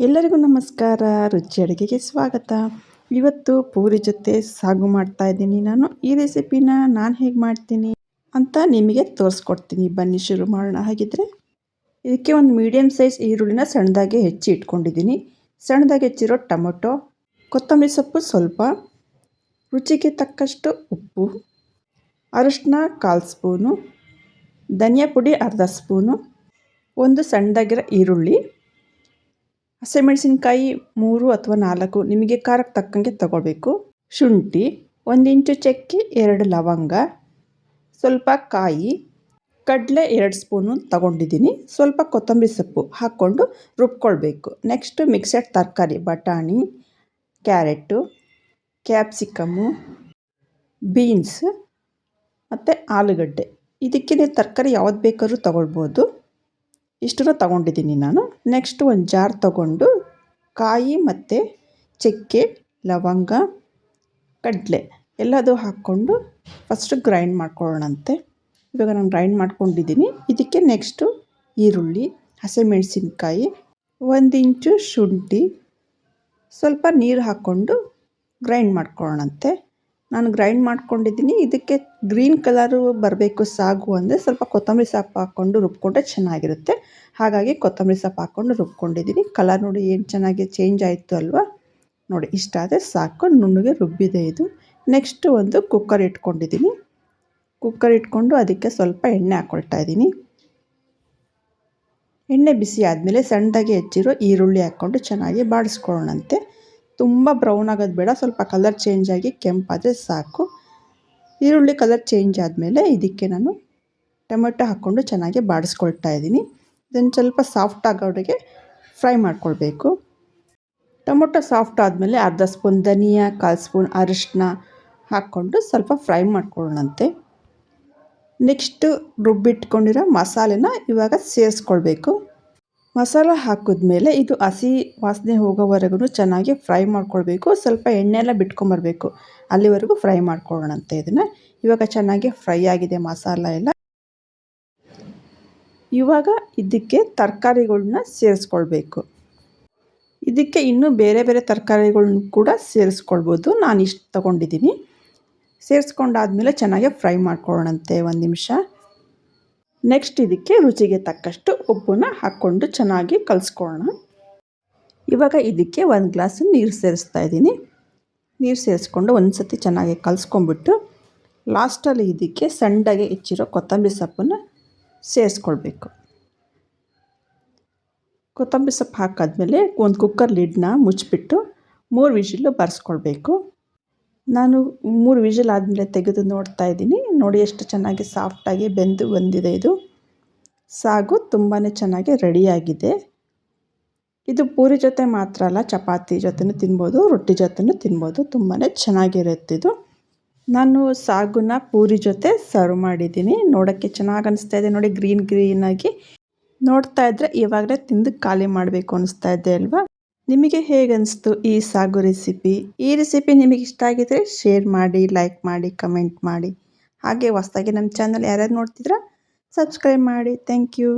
ಎಲ್ಲರಿಗೂ ನಮಸ್ಕಾರ, ರುಚಿ ಅಡುಗೆಗೆ ಸ್ವಾಗತ. ಇವತ್ತು ಪೂರಿ ಜೊತೆ ಸಾಗು ಮಾಡ್ತಾ ಇದ್ದೀನಿ ನಾನು. ಈ ರೆಸಿಪಿನ ನಾನು ಹೇಗೆ ಮಾಡ್ತೀನಿ ಅಂತ ನಿಮಗೆ ತೋರಿಸ್ಕೊಡ್ತೀನಿ. ಬನ್ನಿ ಶುರು ಮಾಡೋಣ. ಹಾಗಿದ್ರೆ ಇದಕ್ಕೆ ಒಂದು ಮೀಡಿಯಮ್ ಸೈಜ್ ಈರುಳ್ಳಿನ ಸಣ್ಣದಾಗಿ ಹೆಚ್ಚಿ ಇಟ್ಕೊಂಡಿದ್ದೀನಿ. ಸಣ್ಣದಾಗಿ ಹೆಚ್ಚಿರೋ ಟೊಮೊಟೊ, ಕೊತ್ತಂಬರಿ ಸೊಪ್ಪು ಸ್ವಲ್ಪ, ರುಚಿಗೆ ತಕ್ಕಷ್ಟು ಉಪ್ಪು, ಅರಿಶಿನ ಕಾಲು ಸ್ಪೂನು, ಧನಿಯಾ ಪುಡಿ ಅರ್ಧ ಸ್ಪೂನು, ಒಂದು ಸಣ್ಣದಾಗಿರೋ ಈರುಳ್ಳಿ ಹಸಿಮೆಣಸಿನ್ಕಾಯಿ ಮೂರು ಅಥವಾ ನಾಲ್ಕು ನಿಮಗೆ ಖಾರಕ್ಕೆ ತಕ್ಕಂಗೆ ತಗೋಬೇಕು ಶುಂಠಿ ಒಂದು ಇಂಚು ಚಕ್ಕೆ, ಎರಡು ಲವಂಗ, ಸ್ವಲ್ಪ ಕಾಯಿ, ಕಡಲೆ ಎರಡು ಸ್ಪೂನು ತಗೊಂಡಿದ್ದೀನಿ. ಸ್ವಲ್ಪ ಕೊತ್ತಂಬರಿ ಸೊಪ್ಪು ಹಾಕ್ಕೊಂಡು ರುಬ್ಕೊಳ್ಬೇಕು. ನೆಕ್ಸ್ಟು ಮಿಕ್ಸೆಡ್ ತರಕಾರಿ, ಬಟಾಣಿ, ಕ್ಯಾರೆಟು ಕ್ಯಾಪ್ಸಿಕಮ್ಮು ಬೀನ್ಸ್ ಮತ್ತು ಆಲೂಗಡ್ಡೆ. ಇದಕ್ಕೆ ನೀವು ತರಕಾರಿ ಯಾವ್ದು ಬೇಕಾದ್ರೂ ತಗೊಳ್ಬೋದು. ಇಷ್ಟನ್ನು ತಗೊಂಡಿದ್ದೀನಿ ನಾನು. ನೆಕ್ಸ್ಟ್ ಒಂದು ಜಾರ್ ತಗೊಂಡು ಕಾಯಿ ಮತ್ತು ಚಕ್ಕೆ, ಲವಂಗ, ಕಡಲೆ ಎಲ್ಲದು ಹಾಕ್ಕೊಂಡು ಫಸ್ಟ್ ಗ್ರೈಂಡ್ ಮಾಡ್ಕೊಳ್ಳೋಣಂತೆ. ಇವಾಗ ನಾನು ಗ್ರೈಂಡ್ ಮಾಡ್ಕೊಂಡಿದ್ದೀನಿ. ಇದಕ್ಕೆ ನೆಕ್ಸ್ಟು ಈರುಳ್ಳಿ, ಹಸಿಮೆಣಸಿನ್ಕಾಯಿ, ಒಂದು ಇಂಚು ಶುಂಠಿ, ಸ್ವಲ್ಪ ನೀರು ಹಾಕ್ಕೊಂಡು ಗ್ರೈಂಡ್ ಮಾಡ್ಕೊಳ್ಳೋಣಂತೆ. ನಾನು ಗ್ರೈಂಡ್ ಮಾಡ್ಕೊಂಡಿದ್ದೀನಿ. ಇದಕ್ಕೆ ಗ್ರೀನ್ ಕಲರು ಬರಬೇಕು ಸಾಗು ಅಂದರೆ ಸ್ವಲ್ಪ ಕೊತ್ತಂಬರಿ ಸೊಪ್ಪು ಹಾಕ್ಕೊಂಡು ರುಬ್ಕೊಂಡ್ರೆ ಚೆನ್ನಾಗಿರುತ್ತೆ. ಹಾಗಾಗಿ ಕೊತ್ತಂಬರಿ ಸೊಪ್ಪು ಹಾಕ್ಕೊಂಡು ರುಬ್ಕೊಂಡಿದ್ದೀನಿ. ಕಲರ್ ನೋಡಿ ಏನು ಚೆನ್ನಾಗಿ ಚೇಂಜ್ ಆಯಿತು ಅಲ್ವಾ? ನೋಡಿ, ಇಷ್ಟ ಆದರೆ ಸಾಕು. ನುಣ್ಣಗೆ ರುಬ್ಬಿದೆ ಇದು. ನೆಕ್ಸ್ಟ್ ಒಂದು ಕುಕ್ಕರ್ ಇಟ್ಕೊಂಡಿದ್ದೀನಿ. ಕುಕ್ಕರ್ ಇಟ್ಕೊಂಡು ಅದಕ್ಕೆ ಸ್ವಲ್ಪ ಎಣ್ಣೆ ಹಾಕ್ಕೊಳ್ತಾ ಇದ್ದೀನಿ. ಎಣ್ಣೆ ಬಿಸಿ ಆದಮೇಲೆ ಸಣ್ಣದಾಗಿ ಹೆಚ್ಚಿರೋ ಈರುಳ್ಳಿ ಹಾಕ್ಕೊಂಡು ಚೆನ್ನಾಗಿ ಬಾಡಿಸ್ಕೊಳ್ಳೋಣಂತೆ ತುಂಬ ಬ್ರೌನ್ ಆಗೋದು ಬೇಡ, ಸ್ವಲ್ಪ ಕಲರ್ ಚೇಂಜ್ ಆಗಿ ಕೆಂಪಾದರೆ ಸಾಕು. ಈರುಳ್ಳಿ ಕಲರ್ ಚೇಂಜ್ ಆದಮೇಲೆ ಇದಕ್ಕೆ ನಾನು ಟೊಮೆಟೊ ಹಾಕ್ಕೊಂಡು ಚೆನ್ನಾಗಿ ಬಾಡಿಸ್ಕೊಳ್ತಾ ಇದ್ದೀನಿ. ಇದನ್ನು ಸ್ವಲ್ಪ ಸಾಫ್ಟ್ ಆಗೋವರೆಗೆ ಫ್ರೈ ಮಾಡ್ಕೊಳ್ಬೇಕು. ಟೊಮೊಟೊ ಸಾಫ್ಟ್ ಆದಮೇಲೆ ಅರ್ಧ ಸ್ಪೂನ್ ಧನಿಯಾ, ಕಾಲು ಸ್ಪೂನ್ ಅರಿಶಿನ ಹಾಕ್ಕೊಂಡು ಸ್ವಲ್ಪ ಫ್ರೈ ಮಾಡ್ಕೊಳ್ಳೋಣಂತೆ. ನೆಕ್ಸ್ಟು ರುಬ್ಬಿಟ್ಕೊಂಡಿರೋ ಮಸಾಲೆನ ಇವಾಗ ಸೇರಿಸ್ಕೊಳ್ಬೇಕು. ಮಸಾಲ ಹಾಕಿದ್ಮೇಲೆ ಇದು ಹಸಿ ವಾಸನೆ ಹೋಗೋವರೆಗೂ ಚೆನ್ನಾಗಿ ಫ್ರೈ ಮಾಡ್ಕೊಳ್ಬೇಕು. ಸ್ವಲ್ಪ ಎಣ್ಣೆ ಎಲ್ಲ ಬಿಟ್ಕೊಂಬರ್ಬೇಕು ಅಲ್ಲಿವರೆಗೂ ಫ್ರೈ ಮಾಡ್ಕೊಳ್ಳೋಣಂತೆ ಇದನ್ನು. ಇವಾಗ ಚೆನ್ನಾಗಿ ಫ್ರೈ ಆಗಿದೆ ಮಸಾಲ ಎಲ್ಲ. ಇವಾಗ ಇದಕ್ಕೆ ತರಕಾರಿಗಳನ್ನ ಸೇರಿಸ್ಕೊಳ್ಬೇಕು. ಇದಕ್ಕೆ ಇನ್ನೂ ಬೇರೆ ಬೇರೆ ತರಕಾರಿಗಳ್ನ ಕೂಡ ಸೇರಿಸ್ಕೊಳ್ಬೋದು. ನಾನು ಇಷ್ಟು ತೊಗೊಂಡಿದ್ದೀನಿ. ಸೇರಿಸ್ಕೊಂಡಾದ್ಮೇಲೆ ಚೆನ್ನಾಗಿ ಫ್ರೈ ಮಾಡ್ಕೊಳ್ಳೋಣಂತೆ ಒಂದು ನಿಮಿಷ. ನೆಕ್ಸ್ಟ್ ಇದಕ್ಕೆ ರುಚಿಗೆ ತಕ್ಕಷ್ಟು ಉಪ್ಪನ್ನ ಹಾಕ್ಕೊಂಡು ಚೆನ್ನಾಗಿ ಕಲಿಸ್ಕೊಳ್ಳೋಣ. ಇವಾಗ ಇದಕ್ಕೆ ಒಂದು ಗ್ಲಾಸ್ ನೀರು ಸೇರಿಸ್ತಾ ಇದ್ದೀನಿ. ನೀರು ಸೇರಿಸ್ಕೊಂಡು ಒಂದು ಸತಿ ಚೆನ್ನಾಗಿ ಕಲಿಸ್ಕೊಂಬಿಟ್ಟು ಲಾಸ್ಟಲ್ಲಿ ಇದಕ್ಕೆ ಸಣ್ಣಗೆ ಹೆಚ್ಚಿರೋ ಕೊತ್ತಂಬರಿ ಸೊಪ್ಪನ್ನು ಸೇರಿಸ್ಕೊಳ್ಬೇಕು. ಕೊತ್ತಂಬರಿ ಸೊಪ್ಪು ಹಾಕಾದ್ಮೇಲೆ ಒಂದು ಕುಕ್ಕರ್ ಲಿಡ್ನ ಮುಚ್ಚಿಬಿಟ್ಟು ಮೂರು ವಿಷಿಲ್ಲು ಬರ್ಸ್ಕೊಳ್ಬೇಕು. ನಾನು ಮೂರು ವಿಷಲ್ ಆದಮೇಲೆ ತೆಗೆದು ನೋಡ್ತಾ ಇದ್ದೀನಿ. ನೋಡಿ ಎಷ್ಟು ಚೆನ್ನಾಗಿ ಸಾಫ್ಟಾಗಿ ಬೆಂದು ಬಂದಿದೆ ಇದು. ಸಾಗು ತುಂಬಾ ಚೆನ್ನಾಗಿ ರೆಡಿಯಾಗಿದೆ ಇದು ಪೂರಿ ಜೊತೆ ಮಾತ್ರ ಅಲ್ಲ, ಚಪಾತಿ ಜೊತೆನೂ ತಿನ್ಬೋದು, ರೊಟ್ಟಿ ಜೊತೆನೂ ತಿನ್ಬೋದು. ತುಂಬಾ ಚೆನ್ನಾಗಿರುತ್ತೆ ಇದು. ನಾನು ಸಾಗುನ ಪೂರಿ ಜೊತೆ ಸರ್ವ್ ಮಾಡಿದ್ದೀನಿ. ನೋಡೋಕ್ಕೆ ಚೆನ್ನಾಗಿ ಅನಿಸ್ತಾ ಇದೆ. ನೋಡಿ ಗ್ರೀನ್ ಗ್ರೀನಾಗಿ ನೋಡ್ತಾ ಇದ್ದರೆ ಇವಾಗಲೇ ತಿಂದು ಖಾಲಿ ಮಾಡಬೇಕು ಅನಿಸ್ತಾ ಇದೆ ಅಲ್ವಾ? ನಿಮಗೆ ಹೇಗನ್ನಿಸ್ತು ಈ ಸಾಗು ರೆಸಿಪಿ? ಈ ರೆಸಿಪಿ ನಿಮಗೆ ಇಷ್ಟ ಆಗಿದ್ರೆ ಶೇರ್ ಮಾಡಿ, ಲೈಕ್ ಮಾಡಿ, ಕಮೆಂಟ್ ಮಾಡಿ. ಹಾಗೆ ಹೊಸದಾಗಿ ನಮ್ಮ ಚಾನಲ್ ಯಾರ್ಯಾರು ನೋಡ್ತಿದ್ರ, ಸಬ್ಸ್ಕ್ರೈಬ್ ಮಾಡಿ. Thank you.